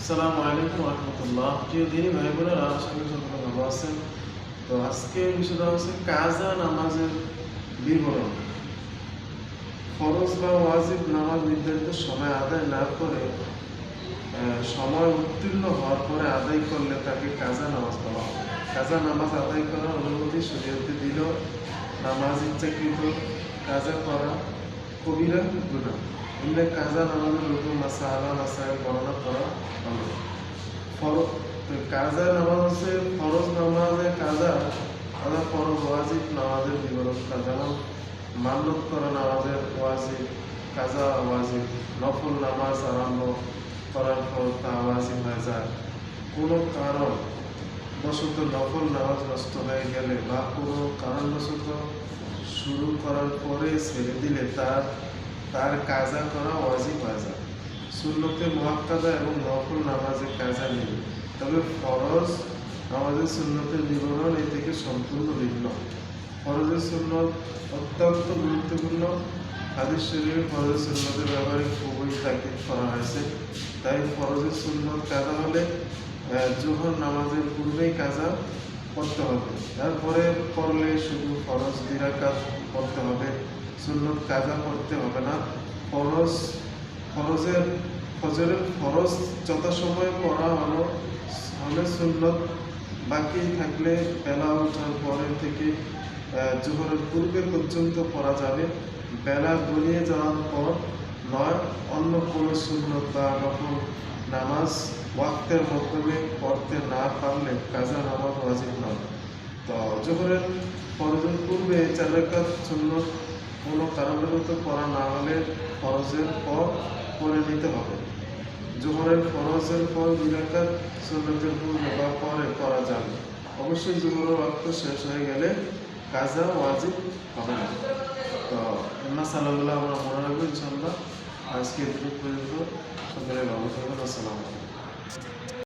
আসসালামু আলাইকুম রহমতুল্লাহ প্রিয় দিনী ভাই বোনেরা আশা ভালো আছেন তো আজকে বিষয়টা হচ্ছে কাজা নামাজের বিবরণ। ফরজ বা ওয়াজিব নামাজ নির্ধারিত সময় আদায় না করে সময় উত্তীর্ণ হওয়ার পরে আদায় করলে তাকে কাজা নামাজ বলা হয়। কাজা নামাজ আদায় করার অনুমতি শরীয়তে দিল, নামাজ ইচ্ছাকৃত কাজা করা কবিরা গুণা এমনি কাজা নামাজের রুকু মাসা আলা মাসায় তো কাজা নামাজ হচ্ছে ফরজ নামাজে কাজা আদা ফরজ ওয়াজিব নামাজের বিবরণটা যেমন মান্যত করা নামাজের ওয়াজিব, কাজা ওয়াজিব, নফল নামাজ আরম্ভ করার পর তা ওয়াজিব হয়ে যায়। কোনো কারণ বশত নফল নামাজ নষ্ট হয়ে গেলে বা কোনো কারণবশত শুরু করার পরে ছেড়ে দিলে তার তার কাজা করা ওয়াজিব হয়ে যায়। সুন্নতে মহাক্কাদা এবং নফল নামাজে কাজা নেই। তবে ফরজ আমাদের সুন্নতের বিবরণ এ থেকে সম্পূর্ণ ভিন্ন। ফরজের সুন্নত অত্যন্ত গুরুত্বপূর্ণ। হাদিস শরীফে ফরজের সুন্নতের ব্যাপারে খুবই তাকিদ করা হয়েছে। তাই ফরজের সুন্নত কাজা হলে জোহর নামাজের পূর্বেই কাজা করতে হবে। তারপরে পড়লে শুধু ফরজ দিরাকাত করতে হবে। সুন্নত কাজা করতে হবে না। ফরজ, ফরজের ফজরের ফরজ যথাসময়ে পড়া হলো, হলে সুন্নত বাকি থাকলে বেলা ওঠার পরে থেকে জোহরের পূর্বে পর্যন্ত পড়া যাবে। বেলা গড়িয়ে যাওয়ার পর নয়, অন্য কোনো সুন্নত বা নকল নামাজ ওয়াক্তের মাধ্যমে পড়তে না পারলে কাজা নামাজ ওয়াজিব নয়। তো জোহরের ফরজের পূর্বে চার রাকাত সুন্নত কোনো কারণবশত পড়া না হলে ফরজের পর পড়ে নিতে হবে। জোহরের ফরজের পর দুই রাকাত সুন্নতের পূর্বে বা পরে করা যাবে। অবশ্যই জোহরের রক্ত শেষ হয়ে গেলে কাজা ওয়াজিব হবে না। তো মাসালাগুলো আমরা মনে রাখব ইনশাল্লাহ আজকে এটুকু পর্যন্ত। সকলে ভালো থাকবেন আসসালামু আলাইকুম।